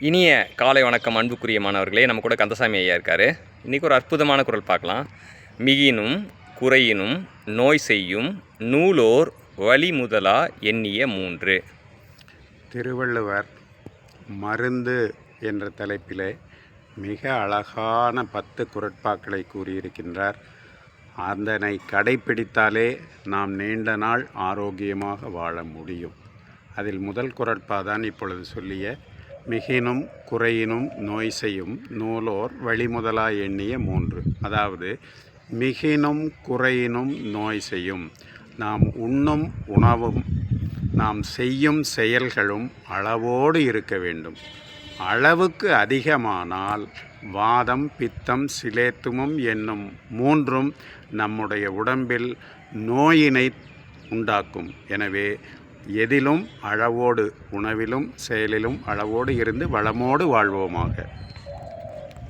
இனிய காலை வணக்கம் அன்புக்குரிய மாணவர்களே. நம்ம கூட கந்தசாமி ஐயா இருக்கார். இன்றைக்கி ஒரு அற்புதமான குரல் பார்க்கலாம். மிகினும் குறையினும் நோய் செய்யும் நூலோர் வழி முதலா எண்ணிய மூன்று. திருவள்ளுவர் மருந்து என்ற தலைப்பிலே மிக அழகான பத்து குரட்பாக்களை கூறியிருக்கின்றார். அதனை கடைப்பிடித்தாலே நாம் நீண்ட நாள் ஆரோக்கியமாக வாழ முடியும். அதில் முதல் குரட்பா தான் இப்பொழுது சொல்லிய மிகினும் குறையினும் நோய் செய்யும் நூலோர் வழிமுதலா எண்ணிய மூன்று. அதாவது மிகினும் குறையினும் நோய் செய்யும். நாம் உண்ணும் உணவும் நாம் செய்யும் செயல்களும் அளவோடு இருக்க வேண்டும். அளவுக்கு அதிகமானால் வாதம் பித்தம் சிலேத்துமம் என்னும் மூன்றும் நம்முடைய உடம்பில் நோயினை உண்டாக்கும். எனவே எதிலும் அளவோடு உணவிலும் செயலிலும் அளவோடு இருந்து வளமோடு வாழ்வோமாக.